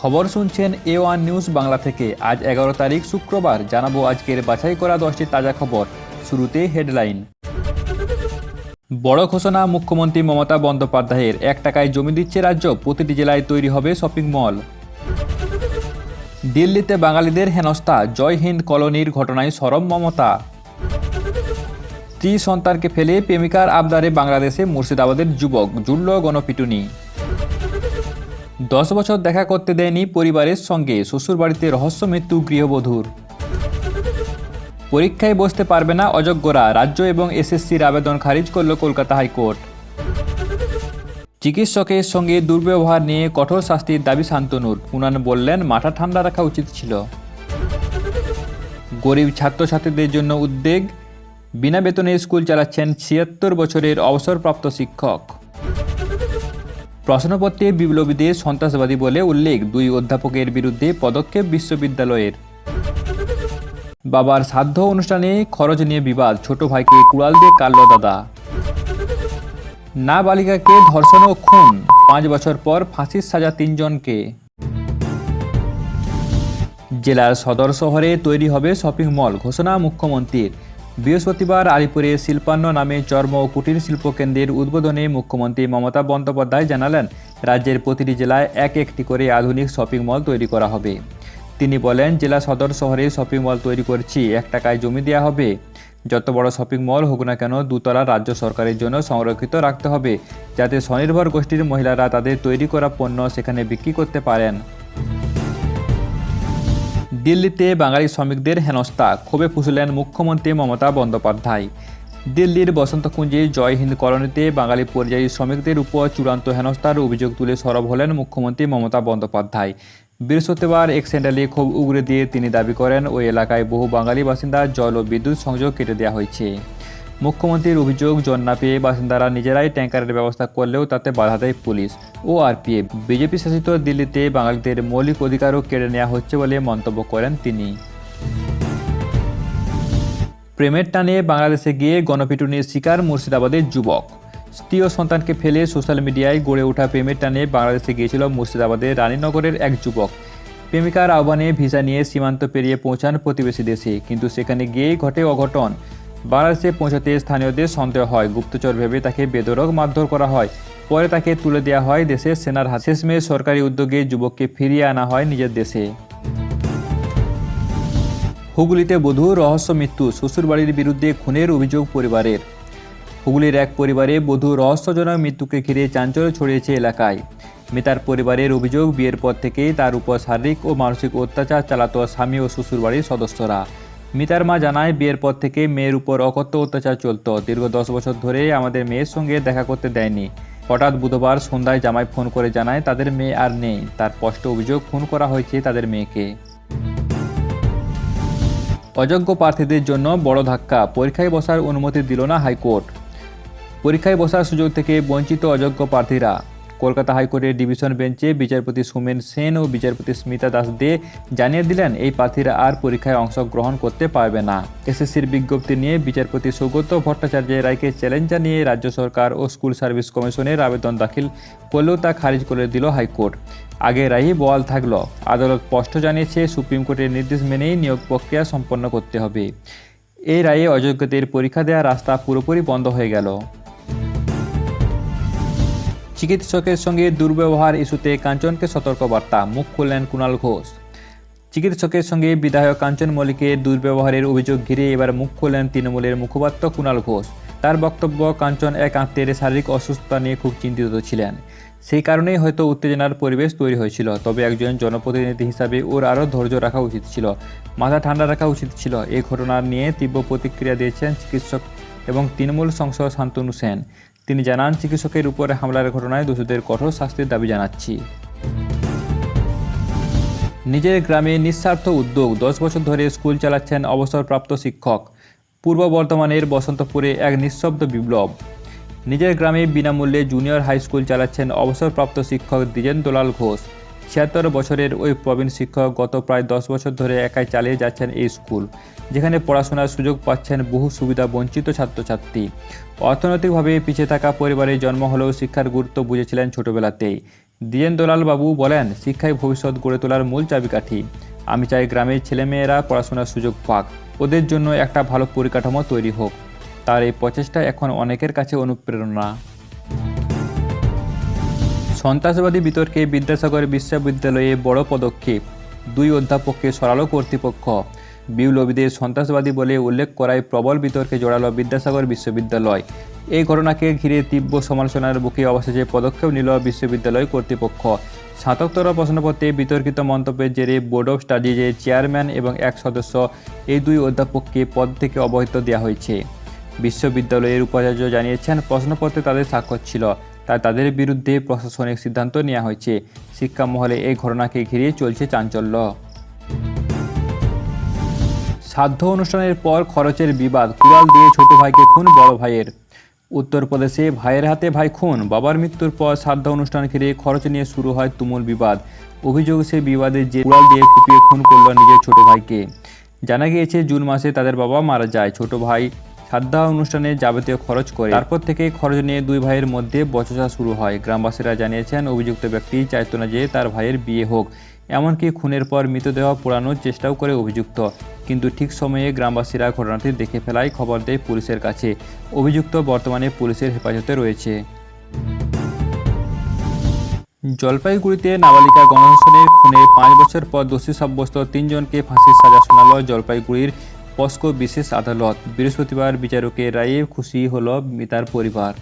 খবর শুনছেন এ one news Bangla থেকে। আজ এগারো তারিখ, শুক্রবার। জানাব আজকের বাছাই করা দশটি তাজা খবর। শুরুতে হেডলাইন। বড় ঘোষণা, মুখ্যমন্ত্রী মমতা বন্দ্যোপাধ্যায়ের। এক টাকায় জমি দিচ্ছে রাজ্য। প্রতিটি জেলায় তৈরি হবে শপিং মল। দিল্লিতে বাঙালিদের হেনস্থা। জয় হিন্দ কলোনির ঘটনায় সরব মমতা। স্ত্রী সন্তানকে ফেলে প্রেমিকার আবদারে বাংলাদেশে মুর্শিদাবাদের যুবক। জুড়ল গণপিটুনি। দশ বছর দেখা করতে দেয়নি পরিবারের সঙ্গে। শ্বশুরবাড়িতে রহস্য মৃত্যু গৃহবধূর। পরীক্ষায় বসতে পারবে না অযোগ্যরা। রাজ্য এবং এসএসসির আবেদন খারিজ করল কলকাতা হাইকোর্ট। চিকিৎসকের সঙ্গে দুর্ব্যবহার নিয়ে কঠোর শাস্তির দাবি শান্তনুর। পুনান বললেন, মাথা ঠান্ডা রাখা উচিত ছিল। গরিব ছাত্রছাত্রীদের জন্য উদ্বেগ। বিনা বেতনে স্কুল চালাচ্ছেন ছিয়াত্তর বছরের অবসরপ্রাপ্ত শিক্ষক। প্রশ্নপত্রে বিপ্লবীদের সন্ত্রাসবাদী বলে উল্লেখ দুই অধ্যাপকের বিরুদ্ধে পদক্ষেপ বিশ্ববিদ্যালয়ের। বাবার সাধ্য অনুষ্ঠানে খরচ নিয়ে বিবাদ, ছোট ভাইকে কুড়াল দিয়ে কাটল দাদা। না বালিকাকে ধর্ষণ ও খুন, পাঁচ বছর পর ফাঁসির সাজা তিনজনকে। জেলার সদর শহরে তৈরি হবে শপিং মল, ঘোষণা মুখ্যমন্ত্রীর। বৃহস্পতিবার আলিপুরে শিল্পান্ন নামে চর্ম ও কুটির শিল্প কেন্দ্রের উদ্বোধনে মুখ্যমন্ত্রী মমতা বন্দ্যোপাধ্যায় জানালেন, রাজ্যের প্রতিটি জেলায় এক একটি করে আধুনিক শপিং মল তৈরি করা হবে। তিনি বলেন, জেলা সদর শহরে শপিং মল তৈরি করছি, এক টাকায় জমি দেওয়া হবে। যত বড় শপিং মল হোক না কেন, দুতলা রাজ্য সরকারের জন্য সংরক্ষিত রাখতে হবে, যাতে স্বনির্ভর গোষ্ঠীর মহিলারা তাদের তৈরি করা পণ্য সেখানে বিক্রি করতে পারেন। দিল্লিতে বাঙালি শ্রমিকদের হেনস্থা, ক্ষোভে ফুসলেন মুখ্যমন্ত্রী মমতা বন্দ্যোপাধ্যায়। দিল্লির বসন্তকুঞ্জে জয় হিন্দ কলোনিতে বাঙালি পরিযায়ী শ্রমিকদের উপর চূড়ান্ত হেনস্থার অভিযোগ তুলে সরব হলেন মুখ্যমন্ত্রী মমতা বন্দ্যোপাধ্যায়। বৃহস্পতিবার এক স্যান্ডালে ক্ষোভ উগরে দিয়ে তিনি দাবি করেন, ওই এলাকায় বহু বাঙালি বাসিন্দা জল ও বিদ্যুৎ সংযোগ কেটে দেওয়া হয়েছে। মুখ্যমন্ত্রীর অভিযোগ জন না পেয়ে বাসিন্দারা নিজেরাই ট্যাঙ্কারের ব্যবস্থা করলেও তাতে বাধা দেয় পুলিশ ও আরপিএফ। বিজেপি শাসিত দিল্লিতে বাঙালিদের মৌলিক অধিকারও কেড়ে নেওয়া হচ্ছে বলে মন্তব্য করেন তিনি। প্রেমের টানে বাংলাদেশে গিয়ে গণপিটুনির শিকার মুর্শিদাবাদের যুবক। স্ত্রী ও সন্তানকে ফেলে সোশ্যাল মিডিয়ায় গড়ে ওঠা প্রেমের টানে বাংলাদেশে গিয়েছিল মুর্শিদাবাদের রানীনগরের এক যুবক। প্রেমিকার আহ্বানে ভিসা নিয়ে সীমান্ত পেরিয়ে পৌঁছান প্রতিবেশী দেশে, কিন্তু সেখানে গিয়েই ঘটে অঘটন। বাংলাদেশে পৌঁছাতে স্থানীয়দের সন্দেহ হয়। গুপ্তচর ভেবে তাকে বেদরক মারধর করা হয়। পরে তাকে তুলে দেওয়া হয় দেশের সেনার হাতে। শেষমেশ সরকারি উদ্যোগে যুবককে ফিরিয়ে আনা হয় নিজের দেশে। হুগলিতে বধূ, রহস্য মৃত্যু, শ্বশুরবাড়ির বিরুদ্ধে খুনের অভিযোগ পরিবারের। হুগলির এক পরিবারে বধূ, রহস্যজনক মৃত্যুকে ঘিরে চাঞ্চল্য ছড়িয়েছে এলাকায়। মিতার পরিবারের অভিযোগ, বিয়ের পর থেকেই তার উপর শারীরিক ও মানসিক অত্যাচার চালাতো স্বামী ও শ্বশুরবাড়ির সদস্যরা। মিতার মা জানায়, বিয়ের পর থেকে মেয়ের উপর অকথ্য অত্যাচার চলত। দীর্ঘ দশ বছর ধরে আমাদের মেয়ের সঙ্গে দেখা করতে দেয়নি। হঠাৎ বুধবার সন্ধ্যায় জামাই ফোন করে জানায়, তাদের মেয়ে আর নেই। তার স্পষ্ট অভিযোগ খুন করা হয়েছে তাদের মেয়েকে। অযোগ্য প্রার্থীদের জন্য বড় ধাক্কা। পরীক্ষায় বসার অনুমতি দিল না হাইকোর্ট। পরীক্ষায় বসার সুযোগ থেকে বঞ্চিত অযোগ্য প্রার্থীরা। কলকাতা হাইকোর্টের ডিভিশন বেঞ্চে বিচারপতি সুমেন সেন ও বিচারপতি স্মিতা দাস দে জানিয়ে দিলেন, এই প্রার্থীরা আর পরীক্ষায় অংশগ্রহণ করতে পারবে না। এসএসসির বিজ্ঞপ্তি নিয়ে বিচারপতি সৌগত ভট্টাচার্যের রায়কে চ্যালেঞ্জ জানিয়ে রাজ্য সরকার ও স্কুল সার্ভিস কমিশনের আবেদন দাখিল করলেও তা খারিজ করে দিল হাইকোর্ট। আগে রায়ই বল থাকল। আদালত স্পষ্ট জানিয়েছে, সুপ্রিম কোর্টের নির্দেশ মেনেই নিয়োগ প্রক্রিয়া সম্পন্ন করতে হবে। এই রায়ে অযোগ্যদের পরীক্ষা দেওয়ার রাস্তা পুরোপুরি বন্ধ হয়ে গেল। চিকিৎসকের সঙ্গে দুর্ব্যবহার ইস্যুতে কাঞ্চনকে সতর্কবার্তা, মুখ খুললেন কুণাল ঘোষ। চিকিৎসকের সঙ্গে বিধায়ক কাঞ্চন মল্লিকের দুর্ব্যবহারের অভিযোগ ঘিরে এবার মুখ খুললেন তৃণমূলের মুখপাত্র কুণাল ঘোষ। তার বক্তব্য, কাঞ্চন এক আত্মীয়ের শারীরিক অসুস্থতা নিয়ে খুব চিন্তিত ছিলেন। সেই কারণেই হয়তো উত্তেজনার পরিবেশ তৈরি হয়েছিল, তবে একজন জনপ্রতিনিধি হিসাবে ওর আরও ধৈর্য রাখা উচিত ছিল, মাথা ঠান্ডা রাখা উচিত ছিল। এই ঘটনার নিয়ে তীব্র প্রতিক্রিয়া দিয়েছেন চিকিৎসক এবং তৃণমূল সংসদ শান্তনু সেন। তিনি জানান, চিকিৎসকের উপরে হামলার ঘটনায় দোষীদের কঠোর শাস্তির দাবি জানাচ্ছি। নিজের গ্রামে নিঃস্বার্থ উদ্যোগ, দশ বছর ধরে স্কুল চালাচ্ছেন অবসরপ্রাপ্ত শিক্ষক। পূর্ব বর্ধমানের বসন্তপুরে এক নিঃশব্দ বিপ্লব। নিজের গ্রামে বিনামূল্যে জুনিয়র হাই স্কুল চালাচ্ছেন অবসরপ্রাপ্ত শিক্ষক দ্বিজেন দোলাল ঘোষ। ছিয়াত্তর বছরের ওই প্রবীণ শিক্ষক গত প্রায় দশ বছর ধরে একাই চালিয়ে যাচ্ছেন এই স্কুল, যেখানে পড়াশোনার সুযোগ পাচ্ছেন বহু সুবিধা বঞ্চিত ছাত্রছাত্রী। অর্থনৈতিকভাবে পিছিয়ে থাকা পরিবারে জন্ম হলেও শিক্ষার গুরুত্ব বুঝেছিলেন ছোটবেলাতেই। দিয়েন বাবু বলেন শিক্ষায় ভবিষ্যৎ গড়ে তোলার মূল চাবিকাঠি। আমি চাই গ্রামের ছেলেমেয়েরা পড়াশোনার সুযোগ পাক। ওদের জন্য একটা ভালো পরিকাঠামো তৈরি হোক। তার এই প্রচেষ্টা এখন অনেকের কাছে অনুপ্রেরণা। সন্ত্রাসবাদী বিতর্কে বিদ্যাসাগর বিশ্ববিদ্যালয়ে বড় পদক্ষেপ। দুই অধ্যাপককে সরালো কর্তৃপক্ষ। বিউলবিদের সন্ত্রাসবাদী বলে উল্লেখ করায় প্রবল বিতর্কে জড়ালো বিদ্যাসাগর বিশ্ববিদ্যালয়। এই ঘটনাকে ঘিরে তীব্র সমালোচনার বুকে অবশেষে পদক্ষেপ নিল বিশ্ববিদ্যালয় কর্তৃপক্ষ। স্নাতকোত্তর প্রশ্নপত্রে বিতর্কিত মন্তব্যের জেরে বোর্ড অফ স্টাডিজের চেয়ারম্যান এবং এক সদস্য এই দুই অধ্যাপককে পদ থেকে অবহিত দেওয়া হয়েছে। বিশ্ববিদ্যালয়ের উপাচার্য জানিয়েছেন, প্রশ্নপত্রে তাদের স্বাক্ষর ছিল। তাই তাদের বিরুদ্ধে প্রশাসনিক সিদ্ধান্ত নেওয়া হয়েছে। শিক্ষা মহলে এই ঘটনাকে ঘিরে চলছে চাঞ্চল্য। সাধ্য অনুষ্ঠানের পর খরচের বিবাদ কুড়াল দিয়ে ছোট ভাইকে খুন বড় ভাইয়ের। উত্তরপ্রদেশে ভাইয়ের হাতে ভাই খুন, বাবার মৃত্যুর পর শ্রাদ্ধ অনুষ্ঠান ঘিরে খরচ নিয়ে শুরু হয় তুমুল বিবাদ। অভিযোগ সে বিবাদে যে কুড়াল দিয়ে কুপিয়ে খুন করল নিজের ছোট ভাইকে। জানা গিয়েছে, জুন মাসে তাদের বাবা মারা যায়। ছোট ভাই শ্রাদ্ধা অনুষ্ঠানে যাবতীয় খরচ করে। তারপর থেকে খরচ নিয়ে দুই ভাইয়ের মধ্যে বচসা শুরু হয়। গ্রামবাসীরা জানিয়েছেন, অভিযুক্ত ব্যক্তি চাইতো না যে তার ভাইয়ের বিয়ে হোক। এমনকি খুনের পর মৃতদেহ পোড়ানোর চেষ্টাও করে অভিযুক্ত। কিন্তু ঠিক সময়ে গ্রামবাসীরা ঘটনাটি দেখে ফেলায় খবর দেয় পুলিশের কাছে। অভিযুক্ত বর্তমানে পুলিশের হেফাজতে রয়েছে। জলপাইগুড়িতে নাবালিকা গণধর্ষণের খুনে পাঁচ বছর পর দোষী সাব্যস্ত তিনজনকে ফাঁসির সাজা শোনাল জলপাইগুড়ির পস্কো বিশেষ আদালত বৃহস্পতিবার বিচারকের রায়ে খুশি হল মিতার পরিবার।